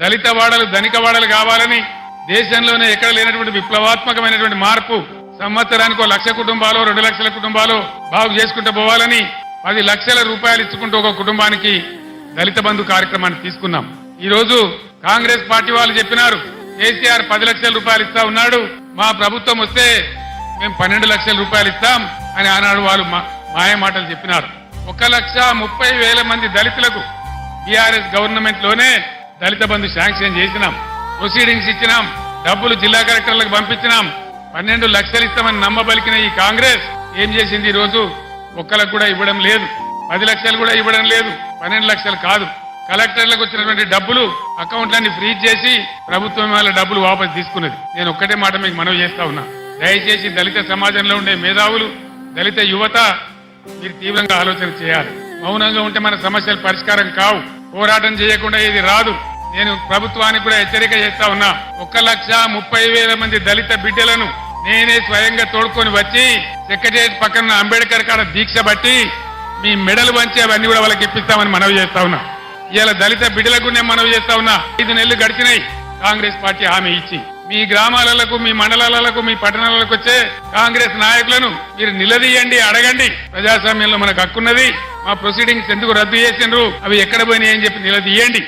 దళిత వాడలు ధనిక వాడలు కావాలని దేశంలోనే ఎక్కడ లేనటువంటి విప్లవాత్మకమైనటువంటి మార్పు సంవత్సరానికి ఒక లక్ష కుటుంబాలు రెండు లక్షల కుటుంబాలు బాగు చేసుకుంటూ పోవాలని పది లక్షల రూపాయలు ఇచ్చుకుంటూ ఒక కుటుంబానికి దళిత బంధు కార్యక్రమాన్ని తీసుకున్నాం. ఈ రోజు కాంగ్రెస్ పార్టీ వాళ్ళు చెప్పినారు కేసీఆర్ పది లక్షల రూపాయలు ఇస్తా ఉన్నాడు మా ప్రభుత్వం వస్తే మేము పన్నెండు లక్షల రూపాయలు ఇస్తాం అని ఆనాడు వాళ్ళు మా- మాయ మాటలు చెప్పినారు. ఒక లక్ష ముప్పై వేల మంది దళితులకు టీఆర్ఎస్ గవర్నమెంట్లోనే దళిత బంధు శాంక్షన్ చేసినాం. ప్రొసీడింగ్స్ ఇచ్చినాం. డబ్బులు జిల్లా కలెక్టర్లకు పంపించినాం. పన్నెండు లక్షలు ఇస్తామని నమ్మబలికిన ఈ కాంగ్రెస్ ఏం చేసింది ఈ రోజు ఒక్కలకు కూడా ఇవ్వడం లేదు. పది లక్షలు కూడా ఇవ్వడం లేదు. పన్నెండు లక్షలు కాదు. కలెక్టర్లకు వచ్చినటువంటి డబ్బులు అకౌంట్లన్నీ ఫ్రీజ్ చేసి ప్రభుత్వం వాళ్ళ డబ్బులు వాపసు తీసుకున్నది. నేను ఒక్కటే మాట మీకు మనవి చేస్తా ఉన్నా. దయచేసి దళిత సమాజంలో ఉండే మేధావులు దళిత యువత మీరు తీవ్రంగా ఆలోచన చేయాలి. మౌనంగా ఉంటే మన సమస్యలు పరిష్కారం కావు. పోరాటం చేయకుండా ఇది రాదు. నేను ప్రభుత్వానికి కూడా హెచ్చరిక చేస్తా ఉన్నా. ఒక లక్ష ముప్పై వేల మంది దళిత బిడ్డలను నేనే స్వయంగా తోడుకొని వచ్చి సెక్రటరియట్ పక్కన అంబేద్కర్ కాడ దీక్ష బట్టి మీ మెడలు వంచి అవన్నీ కూడా వాళ్ళకి ఇప్పిస్తామని మనవి చేస్తా ఉన్నా. ఇవాళ దళిత బిడ్డలకు నేను మనవి చేస్తా ఉన్నా. ఐదు నెలలు గడిచినాయి కాంగ్రెస్ పార్టీ హామీ ఇచ్చి. మీ గ్రామాలకు మీ మండలాలకు మీ పట్టణాలకు వచ్చే కాంగ్రెస్ నాయకులను మీరు నిలదీయండి అడగండి. ప్రజాస్వామ్యంలో మనకు హక్కున్నది. మా ప్రొసీడింగ్స్ ఎందుకు రద్దు చేసిండ్రు? అవి ఎక్కడ పోయినాయి అని చెప్పి నిలదీయండి.